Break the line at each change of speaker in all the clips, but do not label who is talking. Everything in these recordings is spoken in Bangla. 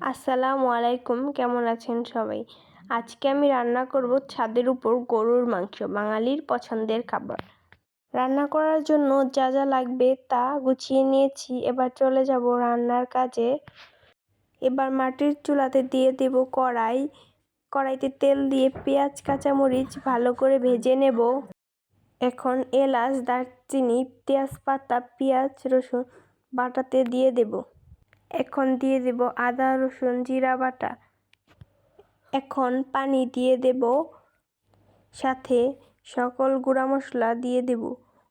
আসসালামু আলাইকুম, কেমন আছেন সবাই? আজকে আমি রান্না করব ছাদের উপর গরুর মাংস, বাঙালির পছন্দের খাবার। রান্না করার জন্য যা যা লাগবে তা গুছিয়ে নিয়েছি। এবার চলে যাব রান্নার কাজে। এবার মাটির চুলাতে দিয়ে দেব কড়াই। কড়াইতে তেল দিয়ে পেঁয়াজ, কাঁচামরিচ ভালো করে ভেজে নেব। এখন এলাচ, দারচিনি, তেজপাতা, পেঁয়াজ, রসুন বাটাতে দিয়ে দেব। এখন দিয়ে দেব আদা, রসুন, জিরা বাটা। এখন পানি দিয়ে দেব। সাথে সকল গুঁড়া মশলা দিয়ে দেব।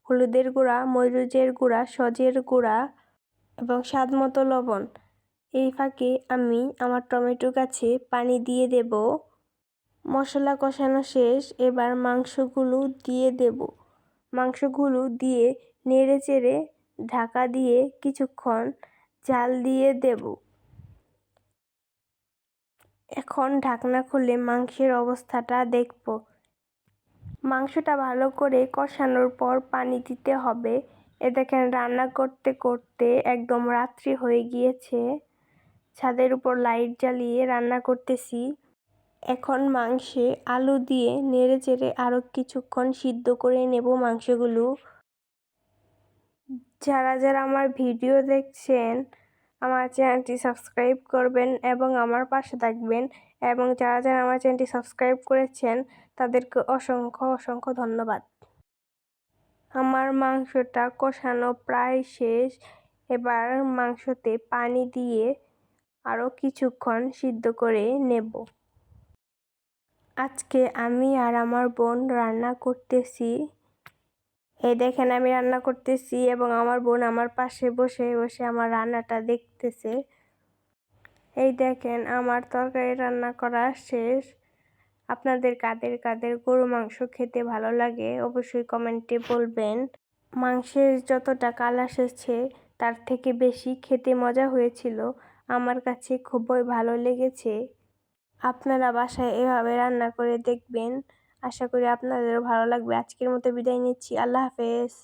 হলুদের গুঁড়া, মরিচের গুঁড়া, সজের গুঁড়া এবং স্বাদ মতো লবণ। এই ফাঁকে আমি আমার টমেটো গাছে পানি দিয়ে দেব। মশলা কষানো শেষ, এবার মাংসগুলো দিয়ে দেব। মাংসগুলো দিয়ে নেড়ে চেড়ে ঢাকা দিয়ে কিছুক্ষণ জাল দিয়ে দেব। এখন ঢাকনা খুলে মাংসের অবস্থাটা দেখব। মাংসটা ভালো করে কষানোর পর পানি দিতে হবে। এ দেখেন রান্না করতে করতে একদম রাত্রি হয়ে গিয়েছে। ছাদের উপর লাইট জ্বালিয়ে রান্না করতেছি। এখন মাংসে আলু দিয়ে নেড়ে চেড়ে আরও কিছুক্ষণ সিদ্ধ করে নেব মাংসগুলো। যারা যারা আমার ভিডিও দেখছেন, আমার চ্যানেলটি সাবস্ক্রাইব করবেন এবং আমার পাশে থাকবেন এবং যারা যারা আমার চ্যানেলটি সাবস্ক্রাইব করেছেন, তাদেরকে অসংখ্য অসংখ্য ধন্যবাদ। আমার মাংসটা কষানো প্রায় শেষ। এবার মাংসতে পানি দিয়ে আরও কিছুক্ষণ সিদ্ধ করে নেব। আজকে আমি আর আমার বোন রান্না করতেছি। এই দেখেন আমি রান্না করতেছি এবং আমার বোন আমার পাশে বসে বসে আমার রান্নাটা দেখতেছে। এই দেখেন আমার তরকারি রান্না করা শেষ। আপনাদের কাদের কাদের গরু মাংস খেতে ভালো লাগে অবশ্যই কমেন্টে বলবেন। মাংসের যতটা কাল এসেছে তার থেকে বেশি খেতে মজা হয়েছিল। আমার কাছে খুবই ভালো লেগেছে। আপনারা বাসায় এভাবে রান্না করে দেখবেন। আশা করি আপনাদেরও ভালো লাগবে। আজকের মতো বিদায় নিচ্ছি। আল্লাহ হাফেজ।